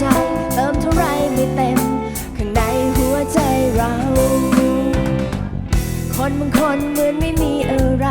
จ เติมเท่าไรไม่เต็ม ข้างในหัวใจเรา คนบางคนเหมือนไม่มีอะไร